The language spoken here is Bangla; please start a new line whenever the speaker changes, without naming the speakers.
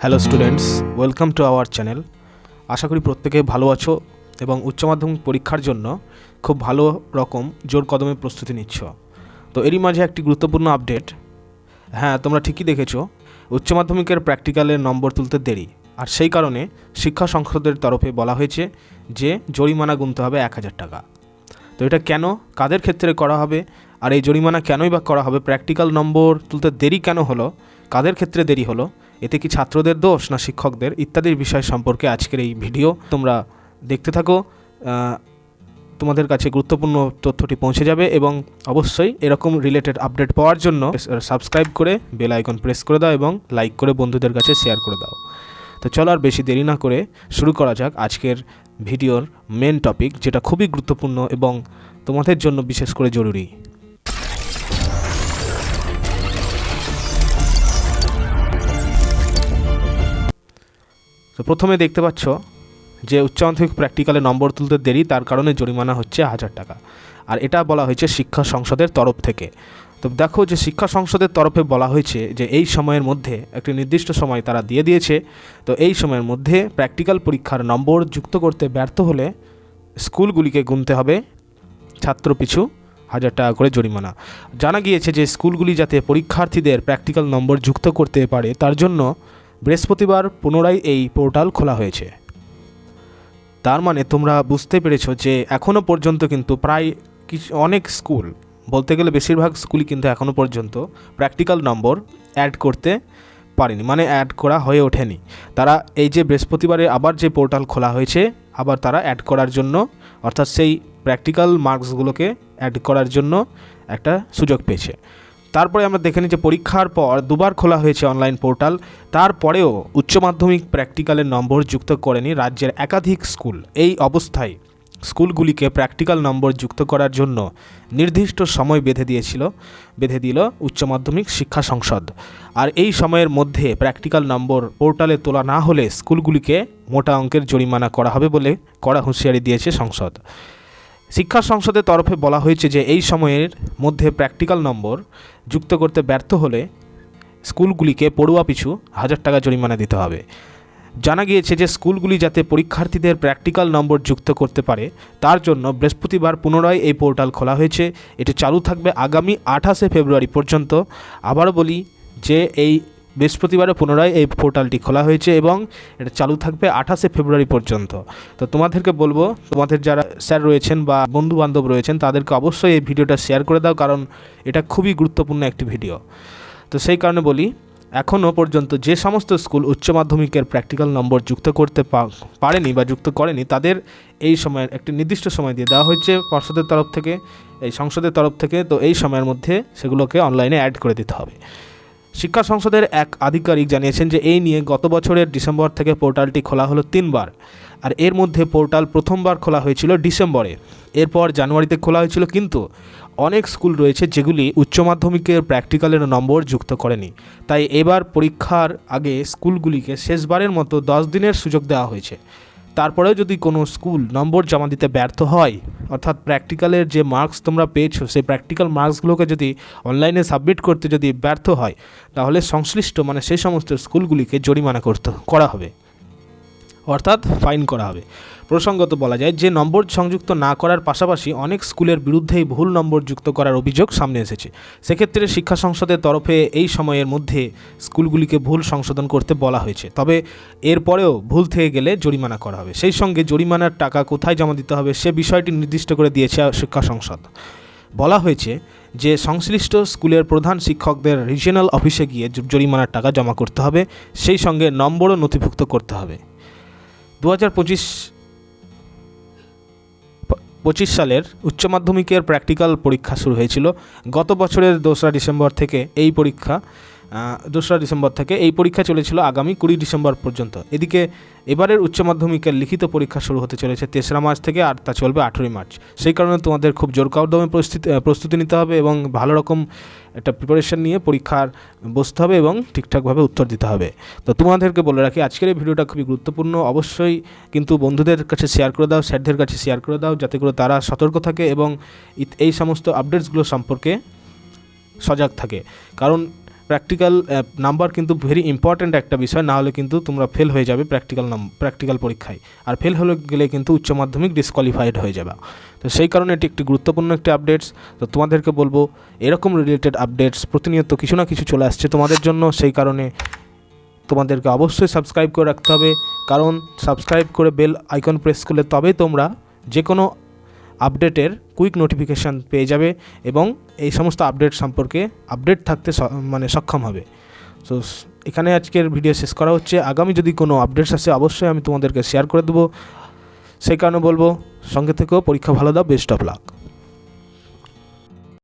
Hello students welcome to our channel আশা করি প্রত্যেকে ভালো আছো এবং উচ্চ মাধ্যমিক পরীক্ষার জন্য খুব ভালো রকম জোর কদমে প্রস্তুতি নিচ্ছ। তো এরই মাঝে একটি গুরুত্বপূর্ণ আপডেট হ্যাঁ তোমরা ঠিকই দেখেছ, উচ্চ মাধ্যমিকের প্র্যাকটিক্যালের নম্বর তুলতে দেরি। আর সেই কারণে শিক্ষা সংসদের তরফে বলা হয়েছে যে জরিমানা গুনতে হবে এক হাজার টাকা। তো এটা কেন, কাদের ক্ষেত্রে করা হবে, আর এই জরিমানা কেনই বা করা হবে প্র্যাকটিক্যাল নম্বর তুলতে দেরি কেন হলো, কাদের ক্ষেত্রে দেরি হলো এতে কি ছাত্রদের দোষ না শিক্ষকদের ইত্যাদির বিষয় সম্পর্কে আজকের এই ভিডিও। তোমরা দেখতে থাকো তোমাদের কাছে গুরুত্বপূর্ণ তথ্যটি পৌঁছে যাবে এবং অবশ্যই এরকম রিলেটেড আপডেট পাওয়ার জন্য সাবস্ক্রাইব করে বেল আইকন প্রেস করে দাও এবং লাইক করে বন্ধুদের কাছে শেয়ার করে দাও। তো চলো আর বেশি দেরি না করে শুরু করা যাক আজকের ভিডিওর মেন টপিক যেটা খুবই গুরুত্বপূর্ণ এবং তোমাদের জন্য বিশেষ করে জরুরি। তো প্রথমে দেখতে পাচ্ছ যে উচ্চ মাধ্যমিক প্র্যাকটিক্যালে নম্বর তুলতে দেরি, তার কারণে জরিমানা হচ্ছে হাজার টাকা। আর এটা বলা হয়েছে শিক্ষা সংসদের তরফ থেকে। তো দেখো যে শিক্ষা সংসদের তরফে বলা হয়েছে যে এই সময়ের মধ্যে একটি নির্দিষ্ট সময় তারা দিয়ে দিয়েছে। তো এই সময়ের মধ্যে প্র্যাকটিক্যাল পরীক্ষার নম্বর যুক্ত করতে ব্যর্থ হলে স্কুলগুলিকে গুনতে হবে। ছাত্র পিছু হাজার টাকা করে জরিমানা। জানা গিয়েছে যে স্কুলগুলি যাতে পরীক্ষার্থীদের প্র্যাকটিক্যাল নম্বর যুক্ত করতে পারে, তার জন্য বৃহস্পতিবার পুনরায় এই পোর্টাল খোলা হয়েছে। তার মানে তোমরা বুঝতে পেরেছ যে এখনও পর্যন্ত কিন্তু প্রায় কিছু, অনেক স্কুল, বলতে গেলে বেশিরভাগ স্কুলই কিন্তু এখনও পর্যন্ত প্র্যাকটিক্যাল নম্বর অ্যাড করতে পারেনি মানে অ্যাড করা হয়ে ওঠেনি। তারা এই যে বৃহস্পতিবারে আবার যে পোর্টাল খোলা হয়েছে, আবার তারা অ্যাড করার জন্য, অর্থাৎ সেই প্র্যাকটিক্যাল মার্কসগুলোকে অ্যাড করার জন্য একটা সুযোগ পেয়েছে। তারপরে আমরা দেখে নিই যে পরীক্ষার পর দুবার খোলা হয়েছে অনলাইন পোর্টাল তারপরেও উচ্চ মাধ্যমিক প্র্যাকটিক্যালের নম্বর যুক্ত করেনি রাজ্যের একাধিক স্কুল এই অবস্থায় স্কুলগুলিকে প্র্যাকটিক্যাল নম্বর যুক্ত করার জন্য নির্দিষ্ট সময় বেঁধে দিয়েছিল, বেঁধে দিল উচ্চ মাধ্যমিক শিক্ষা সংসদ। আর এই সময়ের মধ্যে প্র্যাকটিক্যাল নম্বর পোর্টালে তোলা না হলে স্কুলগুলিকে মোটা অঙ্কের জরিমানা করা হবে বলে কড়া হুঁশিয়ারি দিয়েছে সংসদ। শিক্ষা সংসদের তরফে বলা হয়েছে যে এই সময়ের মধ্যে প্র্যাকটিক্যাল নম্বর যুক্ত করতে ব্যর্থ হলে স্কুলগুলিকে পড়ুয়া পিছু হাজার টাকা জরিমানা দিতে হবে। জানা গিয়েছে যে স্কুলগুলি যাতে পরীক্ষার্থীদের প্র্যাকটিক্যাল নম্বর যুক্ত করতে পারে, তার জন্য বৃহস্পতিবার পুনরায় এই পোর্টাল খোলা হয়েছে। এটি চালু থাকবে আগামী আঠাশে ফেব্রুয়ারি পর্যন্ত। আবারও বলি যে এই বৃহস্পতিবারে পুনরায় এই পোর্টালটি খোলা হয়েছে এবং এটা চালু থাকবে আঠাশে ফেব্রুয়ারি পর্যন্ত। তো তোমাদেরকে বলব, তোমাদের যারা স্যার রয়েছেন বা বন্ধু বান্ধব রয়েছেন, তাদেরকে অবশ্যই এই ভিডিওটা শেয়ার করে দাও, কারণ এটা খুবই গুরুত্বপূর্ণ একটি ভিডিও তো সেই কারণে বলি, এখনও পর্যন্ত যে সমস্ত স্কুল উচ্চ মাধ্যমিকের প্র্যাকটিক্যাল নম্বর যুক্ত করতে পারেনি বা যুক্ত করেনি, তাদের এই সময়ের একটি নির্দিষ্ট সময় দিয়ে দেওয়া হয়েছে পর্ষদের তরফ থেকে, এই সংসদের তরফ থেকে, তো এই সময়ের মধ্যে সেগুলোকে অনলাইনে অ্যাড করে দিতে হবে। শিক্ষা সংসদের এক আধিকারিক জানিয়েছেন যে এই নিয়ে গত বছরের ডিসেম্বর থেকে পোর্টালটি খোলা হলো তিনবার। আর এর মধ্যে পোর্টাল প্রথমবার খোলা হয়েছিল ডিসেম্বরে। এরপর জানুয়ারিতে খোলা হয়েছিল কিন্তু অনেক স্কুল রয়েছে যেগুলি উচ্চ মাধ্যমিকের প্র্যাকটিক্যালের নম্বর যুক্ত করেনি। তাই এবার পরীক্ষার আগে স্কুলগুলিকে শেষবারের মতো দশ দিনের সুযোগ দেওয়া হয়েছে। তারপরেও যদি কোনো স্কুল নম্বর জমা দিতে ব্যর্থ হয়, অর্থাৎ প্র্যাকটিক্যালের যে মার্কস তোমরা পেয়েছ, সেই প্র্যাকটিক্যাল মার্কসগুলোকে যদি অনলাইনে সাবমিট করতে যদি ব্যর্থ হয়, তাহলে সংশ্লিষ্ট মানে সেই সমস্ত স্কুলগুলিকে জরিমানা করতে, করা হবে। অর্থাৎ ফাইন করা হবে। প্রসঙ্গত বলা যায়, যে নম্বর সংযুক্ত না করার পাশাপাশি অনেক স্কুলের বিরুদ্ধেই ভুল নম্বর যুক্ত করার অভিযোগ সামনে এসেছে। সেক্ষেত্রে শিক্ষা সংসদের তরফে এই সময়ের মধ্যে স্কুলগুলিকে ভুল সংশোধন করতে বলা হয়েছে। তবে এরপরেও ভুল থেকে গেলে জরিমানা করা হবে। সেই সঙ্গে জরিমানার টাকা কোথায় জমা দিতে হবে সে বিষয়টি নির্দিষ্ট করে দিয়েছে শিক্ষা সংসদ। বলা হয়েছে যে, সংশ্লিষ্ট স্কুলের প্রধান শিক্ষকদের রিজিয়নাল অফিসে গিয়ে জরিমানার টাকা জমা করতে হবে। সেই সঙ্গে নম্বরও নথিভুক্ত করতে হবে। দু হাজার পঁচিশ পঁচিশ সালের উচ্চ মাধ্যমিকের প্র্যাকটিক্যাল পরীক্ষা শুরু হয়েছিল। গত বছরের দোসরা ডিসেম্বর থেকে এই পরীক্ষা দোসরা ডিসেম্বর থেকে এই পরীক্ষা চলেছিল আগামী কুড়ি ডিসেম্বর পর্যন্ত। এদিকে এবারের উচ্চ মাধ্যমিকের লিখিত পরীক্ষা শুরু হতে চলেছে তেসরা মার্চ থেকে আর তা চলবে আঠেরোই মার্চ। সেই কারণে তোমাদের খুব জোর কদমে প্রস্তুতি প্রস্তুতি নিতে হবে এবং ভালো রকম একটা প্রিপারেশন নিয়ে পরীক্ষার বসতে হবে এবং ঠিকঠাকভাবে উত্তর দিতে হবে। তো তোমাদেরকে বলে রাখি, আজকের এই ভিডিওটা খুবই গুরুত্বপূর্ণ। অবশ্যই কিন্তু বন্ধুদের কাছে শেয়ার করে দাও, স্যারদের কাছে শেয়ার করে দাও, যাতে করে তারা সতর্ক থাকে এবং এই সমস্ত আপডেটসগুলো সম্পর্কে সজাগ থাকে। কারণ প্র্যাকটিক্যাল নাম্বার কিন্তু ভেরি ইম্পর্ট্যান্ট একটা বিষয় না হলে কিন্তু তোমরা ফেল হয়ে যাবে প্র্যাকটিক্যাল নাম প্র্যাকটিক্যাল পরীক্ষায়। আর ফেল হলে গেলে কিন্তু উচ্চ মাধ্যমিক ডিসকোয়ালিফাইড হয়ে যাবে। তো সেই কারণে এটি একটি গুরুত্বপূর্ণ একটি আপডেটস তো তোমাদেরকে বলব, এরকম রিলেটেড আপডেটস প্রতিনিয়ত কিছু না কিছু চলে আসছে তোমাদের জন্য। সেই কারণে তোমাদেরকে অবশ্যই সাবস্ক্রাইব করে রাখতে হবে। কারণ সাবস্ক্রাইব করে বেল আইকন প্রেস করলে তবেই তোমরা যে কোনো আপডেটের কুইক নোটিফিকেশান পেয়ে যাবে এবং এই সমস্ত আপডেট সম্পর্কে আপডেট থাকতে মানে সক্ষম হবে। সো, এখানে আজকের ভিডিও শেষ করা হচ্ছে। আগামী যদি কোনো আপডেটস আসে, অবশ্যই আমি তোমাদেরকে শেয়ার করে দেবো। সেই কারণে বলব, সঙ্গে থেকেও পরীক্ষা ভালো দাও বেস্ট অফ লাক